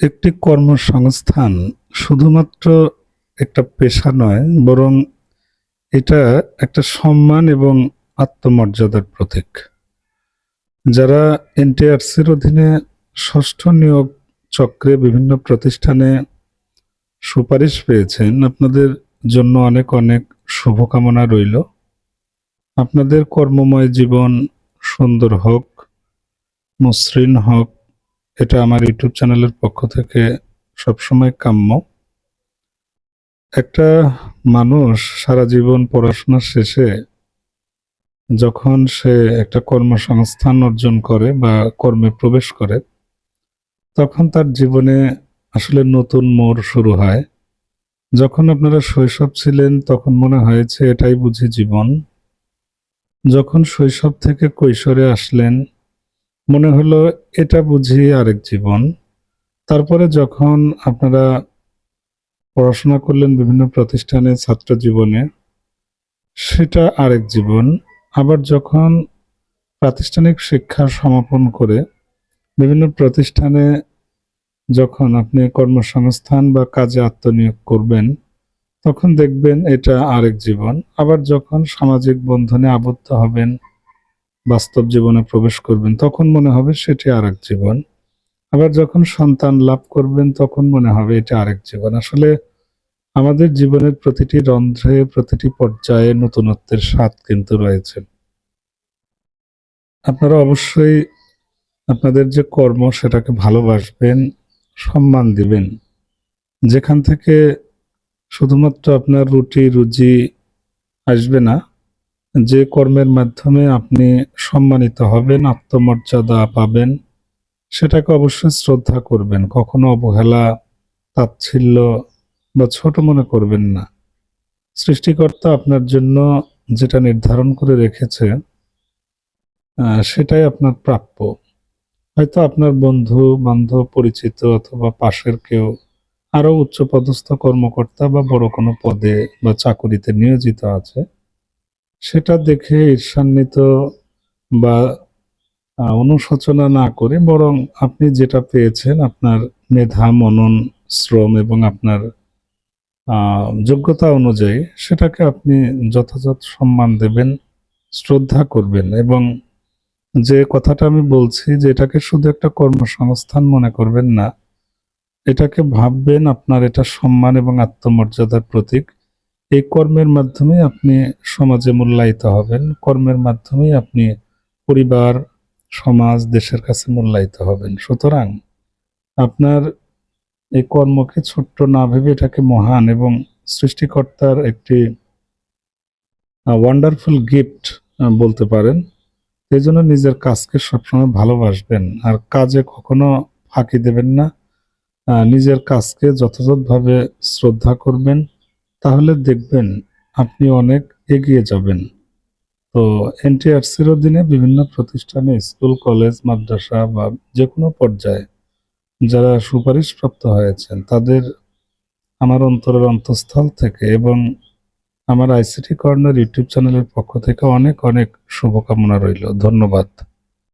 একটি কর্মসংস্থান শুধুমাত্র একটা পেশা নয়, বরং এটা একটা সম্মান এবং আত্মমর্যাদার প্রতীক। যারা এনটিআরসির অধীনে ষষ্ঠ নিয়োগ চক্রে বিভিন্ন প্রতিষ্ঠানে সুপারিশ পেয়েছেন, আপনাদের জন্য অনেক অনেক শুভকামনা রইল। আপনাদের কর্মময় জীবন সুন্দর হোক, মসৃণ হোক এটা আমার ইউটিউব চ্যানেলের পক্ষ থেকে সবসময় কাম্য। একটা মানুষ সারা জীবন পড়াশোনা শেষে যখন সে একটা কর্মসংস্থান অর্জন করে বা কর্মে প্রবেশ করে, তখন তার জীবনে আসলে নতুন মোড় শুরু হয়। যখন আপনারা শৈশব ছিলেন, তখন মনে হয়েছে এটাই বুঝি জীবন। যখন শৈশব থেকে কৈশোরে আসলেন মনে হলো এটা বুঝি আরেক জীবন। তারপরে যখন আপনারা পড়াশোনা করলেন বিভিন্ন প্রতিষ্ঠানে ছাত্র জীবনে, সেটা আরেক জীবন। আবার যখন প্রাতিষ্ঠানিক শিক্ষা সমাপন করে বিভিন্ন প্রতিষ্ঠানে যখন আপনি কর্মসংস্থান বা কাজে আত্মনিয়োগ করবেন, তখন দেখবেন এটা আরেক জীবন। আবার যখন সামাজিক বন্ধনে আবদ্ধ হবেন বাস্তব জীবনে প্রবেশ করবেন, তখন মনে হবে সেটি আরেক জীবন। আবার যখন সন্তান লাভ করবেন, তখন মনে হবে এটা আরেক জীবন। আসলে আমাদের জীবনের প্রতিটি রন্ধ্রে, প্রতিটি পর্যায়ে নতুনত্বের স্বাদ কিন্তু রয়েছে। আপনারা অবশ্যই আপনাদের যে কর্ম, সেটাকে ভালোবাসবেন, সম্মান দিবেন। যেখান থেকে শুধুমাত্র আপনার রুটি, রুজি আসবে না যে কর্মের মাধ্যমে আপনি সম্মানিত হবেন, আত্মমর্যাদা পাবেন, সেটাকে অবশ্যই শ্রদ্ধা করবেন। কখনো অবহেলা, তাচ্ছিল্য বা ছোট মনে করবেন না। সৃষ্টিকর্তা আপনার জন্য যেটা নির্ধারণ করে রেখেছে সেটাই আপনার প্রাপ্য। হয়তো আপনার বন্ধু, বান্ধব, পরিচিত অথবা পাশের কেউ, আরও উচ্চপদস্থ কর্মকর্তা বা বড় কোনো পদে বা চাকুরিতে নিয়োজিত আছে। সেটা দেখে ঈর্ষান্বিত বা অনুশোচনা না করে বরং আপনি যেটা পেয়েছেন আপনার মেধা, মনন, শ্রম এবং আপনার যোগ্যতা অনুযায়ী সেটাকে আপনি যথাযথ সম্মান দেবেন, শ্রদ্ধা করবেন এবং যে কথাটা আমি বলছি যে এটাকে শুধু একটা কর্মসংস্থান মনে করবেন না, এটাকে ভাববেন আপনার এটা সম্মান এবং আত্মমর্যাদার প্রতীক। এই কর্মের মাধ্যমে আপনি সমাজে মূল্যায়িত হবেন। কর্মের মাধ্যমে আপনি পরিবার, সমাজ, দেশের কাছে মূল্যায়িত হবেন। সুতরাং আপনার এই কর্মকে ছোট্ট না ভেবে এটাকে মহান এবং সৃষ্টিকর্তার একটি ওয়ান্ডারফুল গিফট বলতে পারেন। এই জন্য নিজের কাজকে সবসময় ভালোবাসবেন। আর কাজে কখনো ফাঁকি দেবেন না। নিজের কাজকে যথাযথভাবে শ্রদ্ধা করবেন। তাহলে দেখবেন আপনি অনেক এগিয়ে যাবেন। তো এনটিআরসির অধীনে বিভিন্ন প্রতিষ্ঠানে স্কুল, কলেজ, মাদ্রাসা বা যে কোনো পর্যায়ে যারা সুপারিশপ্রাপ্ত হয়েছেন, তাদের আমার অন্তরের অন্তঃস্থল থেকে এবং আমার আইসিটি কর্নার ইউটিউব চ্যানেলের পক্ষ থেকে অনেক অনেক শুভকামনা রইল। ধন্যবাদ।